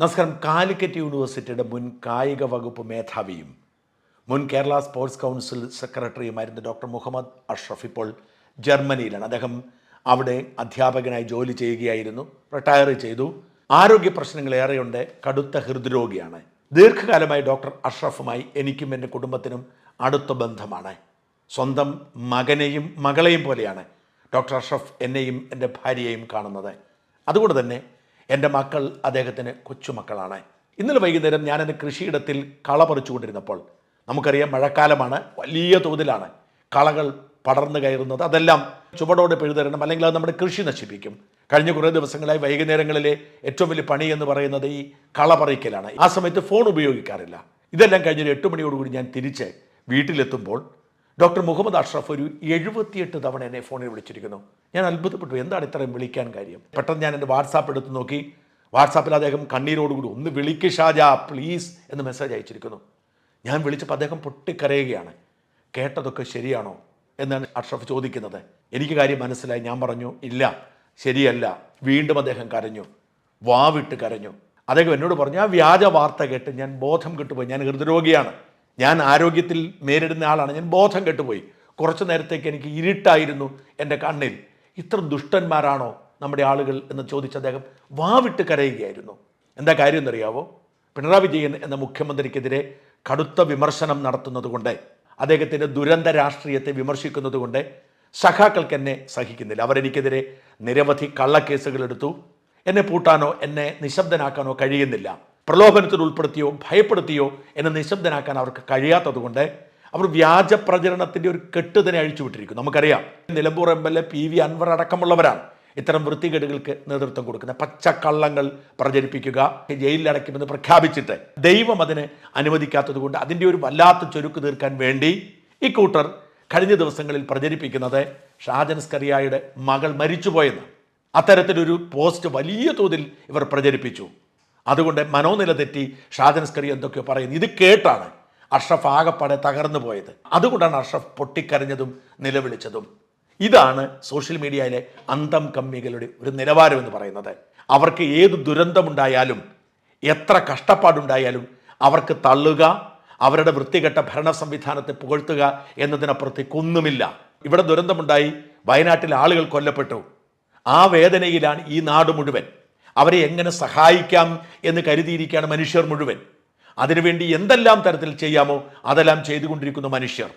നമസ്കാരം. കാലിക്കറ്റ് യൂണിവേഴ്സിറ്റിയുടെ മുൻ കായിക വകുപ്പ് മേധാവിയും മുൻ കേരള സ്പോർട്സ് കൗൺസിൽ സെക്രട്ടറിയുമായിരുന്ന ഡോക്ടർ മുഹമ്മദ് അഷ്റഫ് ഇപ്പോൾ ജർമ്മനിയിലാണ്. അദ്ദേഹം അവിടെ അധ്യാപകനായി ജോലി ചെയ്യുകയായിരുന്നു റിട്ടയർ ചെയ്തു. ആരോഗ്യ പ്രശ്നങ്ങൾ ഏറെയുണ്ട്. കടുത്ത ഹൃദ്രോഗിയാണ്. ദീർഘകാലമായി ഡോക്ടർ അഷ്റഫുമായി എനിക്കും എന്റെ കുടുംബത്തിനും അടുത്ത ബന്ധമാണ്. സ്വന്തം മകനെയും മകളെയും പോലെയാണ് ഡോക്ടർ അഷ്റഫ് എന്നെയും എന്റെ ഭാര്യയെയും കാണുന്നത്. അതുകൊണ്ട് തന്നെ എന്റെ മക്കൾ അദ്ദേഹത്തിന് കൊച്ചുമക്കളാണ്. ഇന്നലെ വൈകുന്നേരം ഞാൻ എന്റെ കൃഷിയിടത്തിൽ കള പറിച്ചുകൊണ്ടിരുന്നപ്പോൾ നമുക്കറിയാം മഴക്കാലമാണ് വലിയ തോതിലാണ്. കളകൾ പടർന്നു കയറുന്നത് അതെല്ലാം ചുവടോടെ പെഴുതരണം അല്ലെങ്കിൽ അത് നമ്മുടെ കൃഷി നശിപ്പിക്കും. കഴിഞ്ഞ കുറേ ദിവസങ്ങളായി വൈകുന്നേരങ്ങളിലെ ഏറ്റവും വലിയ പണി എന്ന് പറയുന്നത് ഈ കള പറിക്കലാണ്. ആ സമയത്ത് ഫോൺ ഉപയോഗിക്കാറില്ല. ഇതെല്ലാം കഴിഞ്ഞൊരു എട്ട് മണിയോടുകൂടി ഞാൻ തിരിച്ച് വീട്ടിലെത്തുമ്പോൾ ഡോക്ടർ മുഹമ്മദ് അഷ്റഫ് ഒരു എഴുപത്തിയെട്ട് തവണ എന്നെ ഫോണിൽ വിളിച്ചിരിക്കുന്നു. ഞാൻ അത്ഭുതപ്പെട്ടു. എന്താണ് ഇത്രയും വിളിക്കാൻ കാര്യം? പെട്ടെന്ന് ഞാൻ എന്റെ വാട്സാപ്പ് എടുത്ത് നോക്കി. വാട്സാപ്പിൽ അദ്ദേഹം കണ്ണീരോടുകൂടി ഒന്ന് വിളിക്ക് ഷാജ പ്ലീസ് എന്ന് മെസ്സേജ് അയച്ചിരിക്കുന്നു. ഞാൻ വിളിച്ചപ്പോൾ അദ്ദേഹം പൊട്ടിക്കരയുകയാണ്. കേട്ടതൊക്കെ ശരിയാണോ എന്നാണ് അഷ്റഫ് ചോദിക്കുന്നത്. എനിക്ക് കാര്യം മനസ്സിലായി. ഞാൻ പറഞ്ഞു ഇല്ല ശരിയല്ല. വീണ്ടും അദ്ദേഹം കരഞ്ഞു. വാവിട്ട് കരഞ്ഞു. അദ്ദേഹം എന്നോട് പറഞ്ഞു ആ വ്യാജ വാർത്ത കേട്ട് ഞാൻ ബോധം കിട്ടുപോയി. ഞാൻ ഹൃദയരോഗിയാണ് ഞാൻ ആരോഗ്യത്തിൽ നേരിടുന്ന ആളാണ്. ഞാൻ ബോധം കെട്ടുപോയി. കുറച്ച് നേരത്തേക്ക് എനിക്ക് ഇരുട്ടായിരുന്നു എന്റെ കണ്ണിൽ. ഇത്ര ദുഷ്ടന്മാരാണോ നമ്മുടെ ആളുകൾ എന്ന് ചോദിച്ച അദ്ദേഹം വാവിട്ട് കരയുകയായിരുന്നു. എന്താ കാര്യം എന്നറിയാവോ? പിണറായി വിജയൻ എന്ന മുഖ്യമന്ത്രിക്കെതിരെ കടുത്ത വിമർശനം നടത്തുന്നത് കൊണ്ട് അദ്ദേഹത്തിന്റെ ദുരന്ത രാഷ്ട്രീയത്തെ വിമർശിക്കുന്നത് കൊണ്ട് സഖാക്കൾക്ക് എന്നെ സഹിക്കുന്നില്ല. അവരെനിക്കെതിരെ നിരവധി കള്ളക്കേസുകൾ എടുത്തു. എന്നെ പൂട്ടാനോ എന്നെ നിശബ്ദനാക്കാനോ കഴിയുന്നില്ല. പ്രലോഭനത്തിൽ ഉൾപ്പെടുത്തിയോ ഭയപ്പെടുത്തിയോ എന്നെ നിശബ്ദനാക്കാൻ അവർക്ക് കഴിയാത്തതുകൊണ്ട് അവർ വ്യാജ പ്രചരണത്തിന്റെ ഒരു കെട്ട് തന്നെ അഴിച്ചുവിട്ടിരിക്കും നമുക്കറിയാം Nilambur M L A P V Anvar അടക്കമുള്ളവരാണ് ഇത്തരം വൃത്തികേടുകൾക്ക് നേതൃത്വം കൊടുക്കുന്ന പച്ചക്കള്ളങ്ങൾ പ്രചരിപ്പിക്കുക ജയിലിലടയ്ക്കുമെന്ന് പ്രഖ്യാപിച്ചിട്ട് ദൈവം അതിന് അനുവദിക്കാത്തതുകൊണ്ട് അതിന്റെ ഒരു വല്ലാത്ത ചുരുക്ക് തീർക്കാൻ വേണ്ടി ഈ ഇക്കൂട്ടർ കഴിഞ്ഞ ദിവസങ്ങളിൽ പ്രചരിപ്പിക്കുന്നത് ഷാജൻ സ്കറിയായുടെ മകൾ മരിച്ചുപോയെന്ന്. അത്തരത്തിലൊരു പോസ്റ്റ് വലിയ തോതിൽ ഇവർ പ്രചരിപ്പിച്ചു. അതുകൊണ്ട് മനോനില തെറ്റി ഷാജൻ സ്കറി എന്തൊക്കെയോ പറയുന്നു. ഇത് കേട്ടാണ് അഷ്റഫ് ആകപ്പാടെ തകർന്നു പോയത്. അതുകൊണ്ടാണ് അഷ്റഫ് പൊട്ടിക്കരഞ്ഞതും നിലവിളിച്ചതും. ഇതാണ് സോഷ്യൽ മീഡിയയിലെ അന്തം കമ്മികളുടെ ഒരു നിലവാരം എന്ന് പറയുന്നത്. അവർക്ക് ഏത് ദുരന്തമുണ്ടായാലും എത്ര കഷ്ടപ്പാടുണ്ടായാലും അവർക്ക് തള്ളുക അവരുടെ വൃത്തികെട്ട ഭരണ സംവിധാനത്തെ പുകഴ്ത്തുക എന്നതിനപ്പുറത്തേക്ക് ഒന്നുമില്ല ഇവിടെ ദുരന്തമുണ്ടായി വയനാട്ടിൽ ആളുകൾ കൊല്ലപ്പെട്ടു. ആ വേദനയിലാണ് ഈ നാട് മുഴുവൻ. അവരെ എങ്ങനെ സഹായിക്കാം എന്ന് കരുതിയിരിക്കുകയാണ് മനുഷ്യർ മുഴുവൻ. അതിനുവേണ്ടി എന്തെല്ലാം തരത്തിൽ ചെയ്യാമോ അതെല്ലാം ചെയ്തുകൊണ്ടിരിക്കുന്ന മനുഷ്യർ.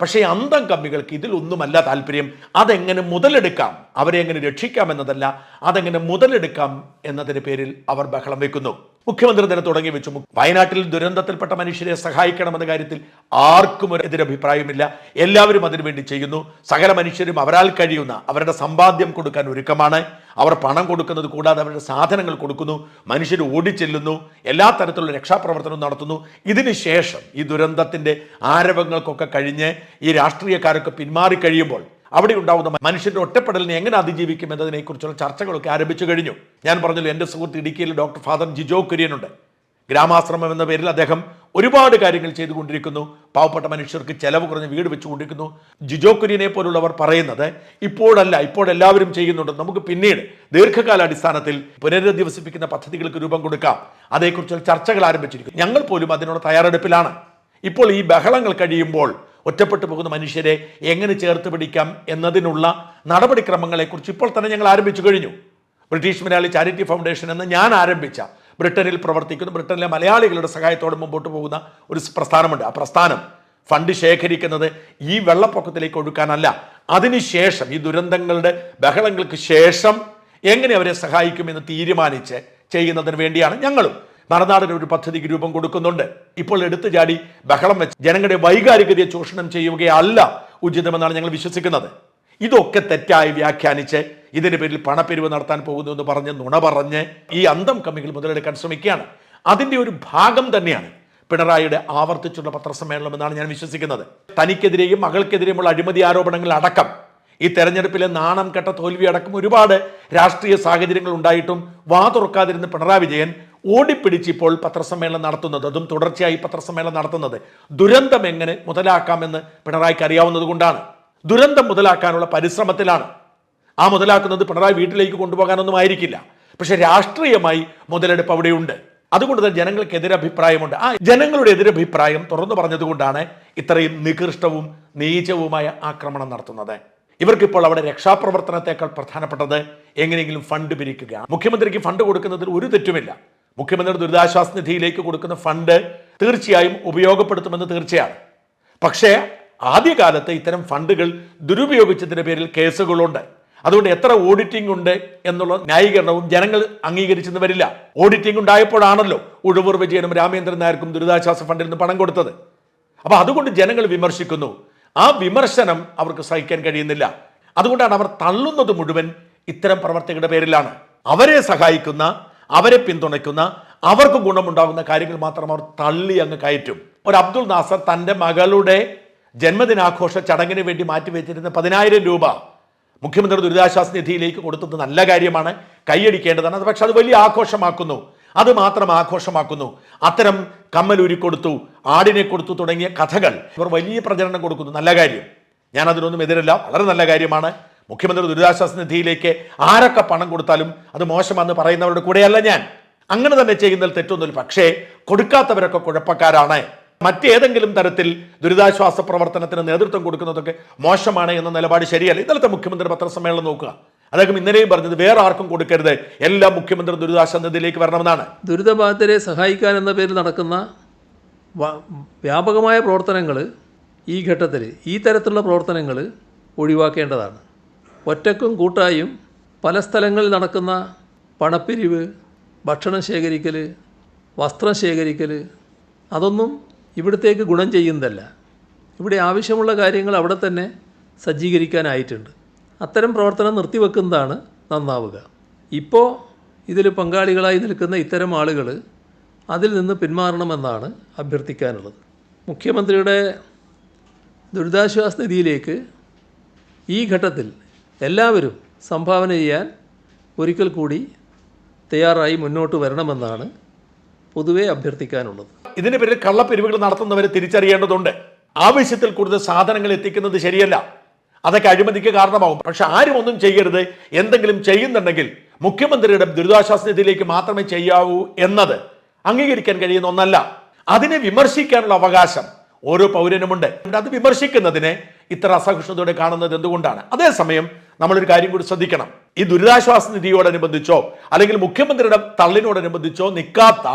പക്ഷേ അന്തം കമ്മികൾക്ക് ഇതിലൊന്നുമല്ല താല്പര്യം. അതെങ്ങനെ മുതലെടുക്കാം? അവരെ എങ്ങനെ രക്ഷിക്കാം എന്നതല്ല. അതെങ്ങനെ മുതലെടുക്കാം എന്നതിന് പേരിൽ അവർ ബഹളം വെക്കുന്നു. മുഖ്യമന്ത്രി തന്നെ തുടങ്ങി വെച്ചു. വയനാട്ടിൽ ദുരന്തത്തിൽപ്പെട്ട മനുഷ്യരെ സഹായിക്കണമെന്ന കാര്യത്തിൽ ആർക്കും ഒരു എതിരഭിപ്രായമില്ല. എല്ലാവരും അതിനുവേണ്ടി ചെയ്യുന്നു. സകല മനുഷ്യരും അവരാൽ കഴിയുന്ന അവരുടെ സമ്പാദ്യം കൊടുക്കാൻ ഒരുക്കമാണ്. അവർ പണം കൊടുക്കുന്നത് കൂടാതെ അവരുടെ സാധനങ്ങൾ കൊടുക്കുന്നു. മനുഷ്യർ ഓടിച്ചെല്ലുന്നു. എല്ലാ തരത്തിലുള്ള രക്ഷാപ്രവർത്തനവും നടത്തുന്നു. ഇതിനുശേഷം ഈ ദുരന്തത്തിന്റെ ആരവങ്ങൾക്കൊക്കെ കഴിഞ്ഞ് ഈ രാഷ്ട്രീയക്കാരൊക്കെ പിന്മാറി കഴിയുമ്പോൾ അവിടെ ഉണ്ടാവുന്ന മനുഷ്യന്റെ ഒറ്റപ്പെടലിനെ എങ്ങനെ അതിജീവിക്കും എന്നതിനെക്കുറിച്ചുള്ള ചർച്ചകളൊക്കെ ആരംഭിച്ചു കഴിഞ്ഞു. ഞാൻ പറഞ്ഞല്ലോ എന്റെ സുഹൃത്ത് ഇടുക്കിയിൽ ഡോക്ടർ ഫാദർ ജിജോ കുര്യനുണ്ട്. ഗ്രാമാശ്രമം എന്ന പേരിൽ അദ്ദേഹം ഒരുപാട് കാര്യങ്ങൾ ചെയ്തുകൊണ്ടിരിക്കുന്നു. പാവപ്പെട്ട മനുഷ്യർക്ക് ചെലവ് കുറഞ്ഞ് വീട് വെച്ചുകൊണ്ടിരിക്കുന്നു. ജിജോ കുര്യനെ പോലുള്ളവർ പറയുന്നത് ഇപ്പോഴല്ല ഇപ്പോഴെല്ലാവരും ചെയ്യുന്നുണ്ട് നമുക്ക് പിന്നീട് ദീർഘകാലാടിസ്ഥാനത്തിൽ പുനരധിവസിപ്പിക്കുന്ന പദ്ധതികൾക്ക് രൂപം കൊടുക്കാം. അതേക്കുറിച്ചുള്ള ചർച്ചകൾ ആരംഭിച്ചിരിക്കുന്നു. ഞങ്ങൾ പോലും അതിനുള്ള തയ്യാറെടുപ്പിലാണ്. ഇപ്പോൾ ഈ ബഹളങ്ങൾ കഴിയുമ്പോൾ ഒറ്റപ്പെട്ടു പോകുന്ന മനുഷ്യരെ എങ്ങനെ ചേർത്ത് പിടിക്കാം എന്നതിനുള്ള നടപടിക്രമങ്ങളെക്കുറിച്ച് ഇപ്പോൾ തന്നെ ഞങ്ങൾ ആരംഭിച്ചു കഴിഞ്ഞു. ബ്രിട്ടീഷ് മലയാളി ചാരിറ്റി ഫൗണ്ടേഷൻ എന്ന് ഞാൻ ആരംഭിച്ച ബ്രിട്ടനിൽ പ്രവർത്തിക്കുന്ന ബ്രിട്ടനിലെ മലയാളികളുടെ സഹായത്തോടെ മുമ്പോട്ട് പോകുന്ന ഒരു പ്രസ്ഥാനമുണ്ട്. ആ പ്രസ്ഥാനം ഫണ്ട് ശേഖരിക്കുന്നത് ഈ വെള്ളപ്പൊക്കത്തിലേക്ക് ഒഴുക്കാനല്ല. അതിനുശേഷം ഈ ദുരന്തങ്ങളുടെ ബഹളങ്ങൾക്ക് ശേഷം എങ്ങനെ അവരെ സഹായിക്കുമെന്ന് തീരുമാനിച്ച് ചെയ്യുന്നതിന് വേണ്ടിയാണ് ഞങ്ങളും മറുനാടിന് ഒരു പദ്ധതിക്ക് രൂപം കൊടുക്കുന്നുണ്ട്. ഇപ്പോൾ എടുത്തു ചാടി ബഹളം വെച്ച് ജനങ്ങളുടെ വൈകാരികതയെ ചൂഷണം ചെയ്യുകയല്ല ഉചിതമെന്നാണ് ഞങ്ങൾ വിശ്വസിക്കുന്നത്. ഇതൊക്കെ തെറ്റായി വ്യാഖ്യാനിച്ച് ഇതിന്റെ പേരിൽ പണപ്പിരിവ് നടത്താൻ പോകുന്നു എന്ന് പറഞ്ഞ് നുണ പറഞ്ഞ് ഈ അന്തം കമ്മികൾ മുതലെടുക്കാൻ ശ്രമിക്കുകയാണ്. അതിന്റെ ഒരു ഭാഗം തന്നെയാണ് പിണറായിയുടെ ആവർത്തിച്ചുള്ള പത്രസമ്മേളനം എന്നാണ് ഞാൻ വിശ്വസിക്കുന്നത്. തനിക്കെതിരെയും മകൾക്കെതിരെയുമുള്ള അഴിമതി ആരോപണങ്ങൾ അടക്കം ഈ തെരഞ്ഞെടുപ്പിലെ നാണം കെട്ട തോൽവി അടക്കം ഒരുപാട് രാഷ്ട്രീയ സാഹചര്യങ്ങൾ ഉണ്ടായിട്ടും വാ തുറക്കാതിരുന്ന പിണറായി വിജയൻ ഓടിപ്പിടിച്ച് ഇപ്പോൾ പത്രസമ്മേളനം നടത്തുന്നത് അതും തുടർച്ചയായി പത്രസമ്മേളനം നടത്തുന്നത്. ദുരന്തം എങ്ങനെ മുതലാക്കാമെന്ന് പിണറായിക്ക് അറിയാവുന്നത് കൊണ്ടാണ്. ദുരന്തം മുതലാക്കാനുള്ള പരിശ്രമത്തിലാണ്. ആ മുതലാക്കുന്നത് പിണറായി വീട്ടിലേക്ക് കൊണ്ടുപോകാനൊന്നും ആയിരിക്കില്ല. പക്ഷെ രാഷ്ട്രീയമായി മുതലെടുപ്പ് അവിടെയുണ്ട്. അതുകൊണ്ട് തന്നെ ജനങ്ങൾക്ക് എതിരഭിപ്രായമുണ്ട്. ആ ജനങ്ങളുടെ എതിരഭിപ്രായം തുറന്നു പറഞ്ഞതുകൊണ്ടാണ് ഇത്രയും നികൃഷ്ടവും നീചവുമായ ആക്രമണം നടത്തുന്നത്. ഇവർക്കിപ്പോൾ അവിടെ രക്ഷാപ്രവർത്തനത്തെക്കാൾ പ്രധാനപ്പെട്ടത് എങ്ങനെയെങ്കിലും ഫണ്ട് പിരിക്കുക. മുഖ്യമന്ത്രിക്ക് ഫണ്ട് കൊടുക്കുന്നതിൽ ഒരു തെറ്റുമില്ല. മുഖ്യമന്ത്രി ദുരിതാശ്വാസ നിധിയിലേക്ക് കൊടുക്കുന്ന ഫണ്ട് തീർച്ചയായും ഉപയോഗപ്പെടുത്തുമെന്ന് തീർച്ചയാണ്. പക്ഷേ ആദ്യകാലത്ത് ഇത്തരം ഫണ്ടുകൾ ദുരുപയോഗിച്ചതിന്റെ പേരിൽ കേസുകളുണ്ട്. അതുകൊണ്ട് എത്ര ഓഡിറ്റിംഗ് ഉണ്ട് എന്നുള്ള ന്യായീകരണവും ജനങ്ങൾ അംഗീകരിച്ചെന്ന് വരില്ല. ഓഡിറ്റിംഗ് ഉണ്ടായപ്പോഴാണല്ലോ ഉഴവൂർ വിജയനും രാമേന്ദ്രൻ നായർക്കും ദുരിതാശ്വാസ ഫണ്ടിൽ നിന്ന് പണം കൊടുത്തത്. അപ്പോൾ അതുകൊണ്ട് ജനങ്ങൾ വിമർശിക്കുന്നു. ആ വിമർശനം അവർക്ക് സഹിക്കാൻ കഴിയുന്നില്ല. അതുകൊണ്ടാണ് അവർ തള്ളുന്നത് മുഴുവൻ ഇത്തരം പ്രവർത്തകരുടെ പേരിലാണ്. അവരെ സഹായിക്കുന്ന അവരെ പിന്തുണയ്ക്കുന്ന അവർക്ക് ഗുണമുണ്ടാകുന്ന കാര്യങ്ങൾ മാത്രം അവർ തള്ളി അങ്ങ് കയറ്റും. ഒരു അബ്ദുൾ നാസർ തന്റെ മകളുടെ ജന്മദിനാഘോഷ ചടങ്ങിന് വേണ്ടി മാറ്റിവെച്ചിരുന്ന പതിനായിരം രൂപ മുഖ്യമന്ത്രി ദുരിതാശ്വാസ നിധിയിലേക്ക് കൊടുത്തത് നല്ല കാര്യമാണ്. കൈയടിക്കേണ്ടതാണ്. അത് പക്ഷെ അത് വലിയ ആഘോഷമാക്കുന്നു. അത് മാത്രം ആഘോഷമാക്കുന്നു. അത്തരം കമ്മലൂരി കൊടുത്തു ആടിനെ കൊടുത്തു തുടങ്ങിയ കഥകൾ ഇവർ വലിയ പ്രചരണം കൊടുക്കുന്നു. നല്ല കാര്യം. ഞാൻ അതിനൊന്നും എതിരല്ല. വളരെ നല്ല കാര്യമാണ്. മുഖ്യമന്ത്രി ദുരിതാശ്വാസ നിധിയിലേക്ക് ആരൊക്കെ പണം കൊടുത്താലും അത് മോശമെന്ന് പറയുന്നവരുടെ കൂടെയല്ല ഞാൻ. അങ്ങനെ തന്നെ ചെയ്യുന്നതിൽ തെറ്റൊന്നുമില്ല. പക്ഷേ കൊടുക്കാത്തവരൊക്കെ കുഴപ്പക്കാരാണ്. മറ്റേതെങ്കിലും തരത്തിൽ ദുരിതാശ്വാസ പ്രവർത്തനത്തിന് നേതൃത്വം കൊടുക്കുന്നതൊക്കെ മോശമാണ് എന്ന നിലപാട് ശരിയല്ല. ഇന്നലത്തെ മുഖ്യമന്ത്രി പത്രസമ്മേളനം നോക്കുക. അദ്ദേഹം ഇന്നലെയും പറഞ്ഞത് വേറെ ആർക്കും കൊടുക്കരുത്. എല്ലാ മുഖ്യമന്ത്രി ദുരിതാശ്വാസ നിധിയിലേക്ക് വരണമെന്നാണ്. ദുരിതബാധിതരെ സഹായിക്കാൻ എന്ന പേരിൽ നടക്കുന്ന വ്യാപകമായ പ്രവർത്തനങ്ങൾ ഈ ഘട്ടത്തിൽ ഈ തരത്തിലുള്ള പ്രവർത്തനങ്ങൾ ഒഴിവാക്കേണ്ടതാണ്. ഒറ്റക്കും കൂട്ടായും പല സ്ഥലങ്ങളിൽ നടക്കുന്ന പണപ്പിരിവ് ഭക്ഷണം ശേഖരിക്കൽ വസ്ത്രം ശേഖരിക്കൽ അതൊന്നും ഇവിടത്തേക്ക് ഗുണം ചെയ്യുന്നതല്ല. ഇവിടെ ആവശ്യമുള്ള കാര്യങ്ങൾ അവിടെ തന്നെ സജ്ജീകരിക്കാനായിട്ടുണ്ട്. അത്തരം പ്രവർത്തനം നിർത്തിവെക്കുന്നതാണ് നന്നാവുക. ഇപ്പോൾ ഇതിൽ പങ്കാളികളായി നിൽക്കുന്ന ഇത്തരം ആളുകൾ അതിൽ നിന്ന് പിന്മാറണമെന്നാണ് അഭ്യർത്ഥിക്കാനുള്ളത്. മുഖ്യമന്ത്രിയുടെ ദുരിതാശ്വാസ നിധിയിലേക്ക് ഈ ഘട്ടത്തിൽ എല്ലാവരും സംഭാവന ചെയ്യാൻ ഒരിക്കൽ കൂടി തയ്യാറായി മുന്നോട്ട് വരണമെന്നാണ് പൊതുവെ അഭ്യർത്ഥിക്കാനുള്ളത്. ഇതിന് പേരിൽ കള്ളപ്പിരിവുകൾ നടത്തുന്നവരെ തിരിച്ചറിയേണ്ടതുണ്ട്. ആവശ്യത്തിൽ കൂടുതൽ സാധനങ്ങൾ എത്തിക്കുന്നത് ശരിയല്ല. അതൊക്കെ അഴിമതിക്ക് കാരണമാകും പക്ഷെ ആരും ഒന്നും ചെയ്യരുത്. എന്തെങ്കിലും ചെയ്യുന്നുണ്ടെങ്കിൽ മുഖ്യമന്ത്രിയുടെ ദുരിതാശ്വാസ നിധിയിലേക്ക് മാത്രമേ ചെയ്യാവൂ എന്നത് അംഗീകരിക്കാൻ കഴിയുന്ന ഒന്നല്ല. അതിനെ വിമർശിക്കാനുള്ള അവകാശം ഓരോ പൗരനുമുണ്ട്. അത് വിമർശിക്കുന്നതിനെ ഇത്ര അസഹിഷ്ണുതയോടെ കാണുന്നത് എന്തുകൊണ്ടാണ്? അതേസമയം നമ്മളൊരു കാര്യം കൂടി ശ്രദ്ധിക്കണം. ഈ ദുരിതാശ്വാസ നിധിയോടനുബന്ധിച്ചോ അല്ലെങ്കിൽ മുഖ്യമന്ത്രിയുടെ തള്ളിനോടനുബന്ധിച്ചോ നിൽക്കാത്ത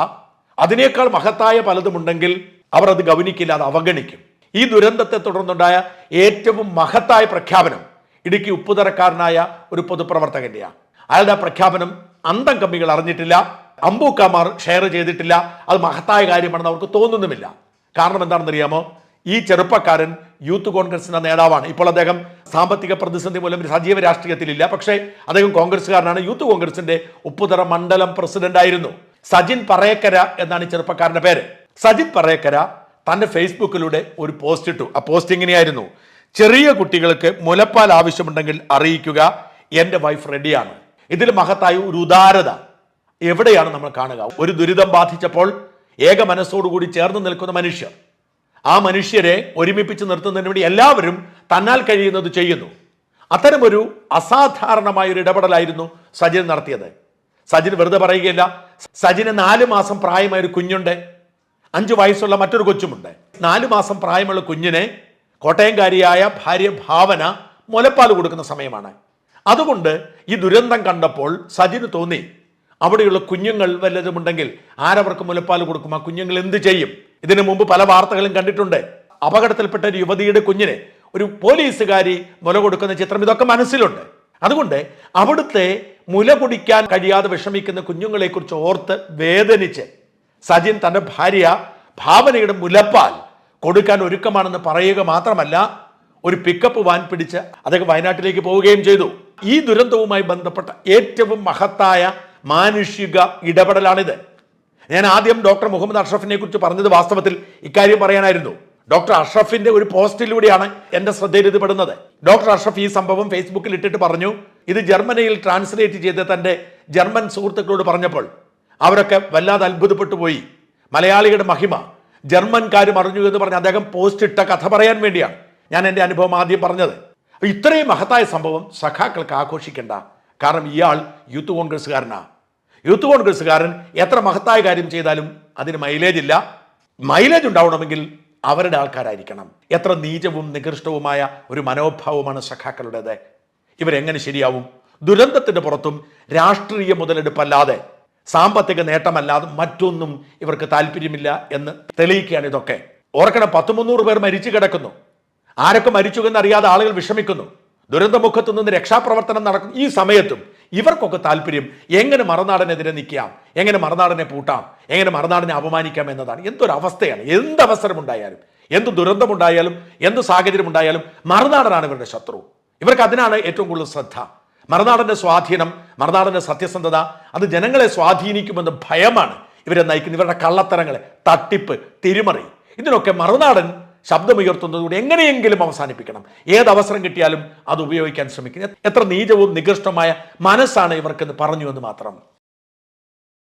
അതിനേക്കാൾ മഹത്തായ പലതുമുണ്ടെങ്കിൽ അവർ അത് ഗവനിക്കില്ല അത് അവഗണിക്കും. ഈ ദുരന്തത്തെ തുടർന്നുണ്ടായ ഏറ്റവും മഹത്തായ പ്രഖ്യാപനം ഇടുക്കി ഉപ്പുതറക്കാരനായ ഒരു പൊതുപ്രവർത്തകന്റെയാണ് അയാളുടെ പ്രഖ്യാപനം അന്തം കമ്മികൾ അറിഞ്ഞിട്ടില്ല അമ്പൂക്കാമാർ ഷെയർ ചെയ്തിട്ടില്ല. അത് മഹത്തായ കാര്യമാണെന്ന് അവർക്ക് തോന്നുന്നുമില്ല. കാരണം എന്താണെന്നറിയാമോ? ഈ ചെറുപ്പക്കാരൻ യൂത്ത് കോൺഗ്രസിന്റെ നേതാവാണ്. ഇപ്പോൾ അദ്ദേഹം സാമ്പത്തിക പ്രതിസന്ധി മൂലം സജീവ രാഷ്ട്രീയത്തിലില്ല. പക്ഷേ അദ്ദേഹം കോൺഗ്രസ്സുകാരനാണ്. യൂത്ത് കോൺഗ്രസിന്റെ ഉപ്പുതറ മണ്ഡലം പ്രസിഡന്റ് ആയിരുന്നു. സജിൻ പറയക്കര എന്നാണ് ഈ ചെറുപ്പക്കാരന്റെ പേര്. സജിൻ പറയക്കര തന്റെ ഫേസ്ബുക്കിലൂടെ ഒരു പോസ്റ്റ് ഇട്ടു. ആ പോസ്റ്റ് ഇങ്ങനെയായിരുന്നു. ചെറിയ കുട്ടികൾക്ക് മുലപ്പാൽ ആവശ്യമുണ്ടെങ്കിൽ അറിയിക്കുക. എന്റെ വൈഫ് റെഡിയാണ്. ഇതിൽ മഹത്തായ ഒരു ഉദാരത. എവിടെയാണ് നമ്മൾ കാണുക? ഒരു ദുരിതം ബാധിച്ചപ്പോൾ ഏക മനസ്സോടുകൂടി ചേർന്ന് നിൽക്കുന്ന മനുഷ്യർ. ആ മനുഷ്യരെ ഒരുമിപ്പിച്ച് നിർത്തുന്നതിന് വേണ്ടി എല്ലാവരും തന്നാൽ കഴിയുന്നത് ചെയ്യുന്നു. അത്തരമൊരു അസാധാരണമായ ഒരു ഇടപെടലായിരുന്നു സജിൻ നടത്തിയത്. സജിൻ വെറുതെ പറയുകയില്ല. സജിന് നാല് മാസം പ്രായമായ ഒരു കുഞ്ഞുണ്ട്. അഞ്ചു വയസ്സുള്ള മറ്റൊരു കൊച്ചുമുണ്ട്. നാല് മാസം പ്രായമുള്ള കുഞ്ഞിനെ കോട്ടയംകാരിയായ ഭാര്യ ഭാവന മുലപ്പാൽ കൊടുക്കുന്ന സമയമാണ്. അതുകൊണ്ട് ഈ ദുരന്തം കണ്ടപ്പോൾ സജിന് തോന്നി. അവിടെയുള്ള കുഞ്ഞുങ്ങൾ വല്ലതുമുണ്ടെങ്കിൽ ആരവർക്ക് മുലപ്പാൽ കൊടുക്കും? ആ കുഞ്ഞുങ്ങൾ എന്ത് ചെയ്യും? ഇതിനു മുമ്പ് പല വാർത്തകളും കണ്ടിട്ടുണ്ട്. അപകടത്തിൽപ്പെട്ട ഒരു യുവതിയുടെ കുഞ്ഞിനെ ഒരു പോലീസുകാരി മുല കൊടുക്കുന്ന ചിത്രം ഇതൊക്കെ മനസ്സിലുണ്ട്. അതുകൊണ്ട് അവിടുത്തെ മുല കുടിക്കാൻ കഴിയാതെ വിഷമിക്കുന്ന കുഞ്ഞുങ്ങളെക്കുറിച്ച് ഓർത്ത് വേദനിച്ച് സജിൻ തന്റെ ഭാര്യ ഭാവനയുടെ മുലപ്പാൽ കൊടുക്കാൻ ഒരുക്കമാണെന്ന് പറയുക മാത്രമല്ല ഒരു പിക്കപ്പ് വാൻ പിടിച്ച് അദ്ദേഹം വയനാട്ടിലേക്ക് പോവുകയും ചെയ്തു. ഈ ദുരന്തവുമായി ബന്ധപ്പെട്ട ഏറ്റവും മഹത്തായ മാനുഷിക ഇടപെടലാണിത്. ഞാൻ ആദ്യം ഡോക്ടർ മുഹമ്മദ് അഷ്റഫിനെ കുറിച്ച് പറഞ്ഞത് വാസ്തവത്തിൽ ഇക്കാര്യം പറയാനായിരുന്നു. ഡോക്ടർ അഷ്റഫിന്റെ ഒരു പോസ്റ്റിലൂടെയാണ് എന്റെ ശ്രദ്ധയിൽ ഇത് പെടുന്നത് ഡോക്ടർ അഷ്റഫ് ഈ സംഭവം ഫേസ്ബുക്കിൽ ഇട്ടിട്ട് പറഞ്ഞു ഇത് ജർമ്മനിയിൽ ട്രാൻസ്ലേറ്റ് ചെയ്ത് തന്റെ ജർമ്മൻ സുഹൃത്തുക്കളോട് പറഞ്ഞപ്പോൾ അവരൊക്കെ വല്ലാതെ അത്ഭുതപ്പെട്ടു പോയി. മലയാളികളുടെ മഹിമ ജർമ്മൻകാരും അറിഞ്ഞു എന്ന് പറഞ്ഞ് അദ്ദേഹം പോസ്റ്റ് ഇട്ട കഥ പറയാൻ വേണ്ടിയാണ് ഞാൻ എന്റെ അനുഭവം ആദ്യം പറഞ്ഞത്. ഇത്രയും മഹത്തായ സംഭവം സഖാക്കൾക്ക് ആഘോഷിക്കേണ്ട. കാരണം ഇയാൾ യൂത്ത് കോൺഗ്രസ്സുകാരനാ. യൂത്ത് കോൺഗ്രസ്സുകാരൻ എത്ര മഹത്തായ കാര്യം ചെയ്താലും അതിന് മൈലേജ് ഇല്ല. മൈലേജ് ഉണ്ടാവണമെങ്കിൽ അവരുടെ ആൾക്കാരായിരിക്കണം. എത്ര നീചവും നികൃഷ്ടവുമായ ഒരു മനോഭാവമാണ് സഖാക്കളുടേത്. ഇവരെങ്ങനെ ശരിയാവും? ദുരന്തത്തിന്റെ പുറത്തും രാഷ്ട്രീയ മുതലെടുപ്പല്ലാതെ സാമ്പത്തിക നേട്ടമല്ലാതെ മറ്റൊന്നും ഇവർക്ക് താല്പര്യമില്ല എന്ന് തെളിയിക്കുകയാണ് ഇതൊക്കെ. ഓർക്കണം പത്ത് മുന്നൂറ് പേർ മരിച്ചു കിടക്കുന്നു. ആരൊക്കെ മരിച്ചു എന്നറിയാതെ ആളുകൾ വിഷമിക്കുന്നു. ദുരന്തമുഖത്തു നിന്ന് രക്ഷാപ്രവർത്തനം നടക്കും ഈ സമയത്തും ഇവർക്കൊക്കെ താല്പര്യം എങ്ങനെ മറുനാടനെതിരെ നിൽക്കാം? എങ്ങനെ മറുനാടനെ പൂട്ടാം? എങ്ങനെ മറുനാടനെ അപമാനിക്കാം എന്നതാണ്. എന്തൊരു അവസ്ഥയാണ് എന്ത് അവസരമുണ്ടായാലും എന്ത് ദുരന്തമുണ്ടായാലും എന്ത് സാഹചര്യം ഉണ്ടായാലും മറുനാടനാണ് ഇവരുടെ ശത്രു. ഇവർക്ക് അതിനാണ് ഏറ്റവും കൂടുതൽ ശ്രദ്ധ. മറുനാടന്റെ സ്വാധീനം മറുനാടന്റെ സത്യസന്ധത അത് ജനങ്ങളെ സ്വാധീനിക്കുമെന്ന് ഭയമാണ് ഇവരെ നയിക്കുന്ന ഇവരുടെ കള്ളത്തരങ്ങളെ തട്ടിപ്പ് തിരിമറി. ഇതിനൊക്കെ മറുനാടൻ ശബ്ദമുയർത്തുന്നതുകൂടി എങ്ങനെയെങ്കിലും അവസാനിപ്പിക്കണം. ഏത് അവസരം കിട്ടിയാലും അത് ഉപയോഗിക്കാൻ ശ്രമിക്കുന്നത് എത്ര നീചവും നികൃഷ്ടമായ മനസ്സാണ് ഇവർക്കെന്ന് പറഞ്ഞു എന്ന് മാത്രം.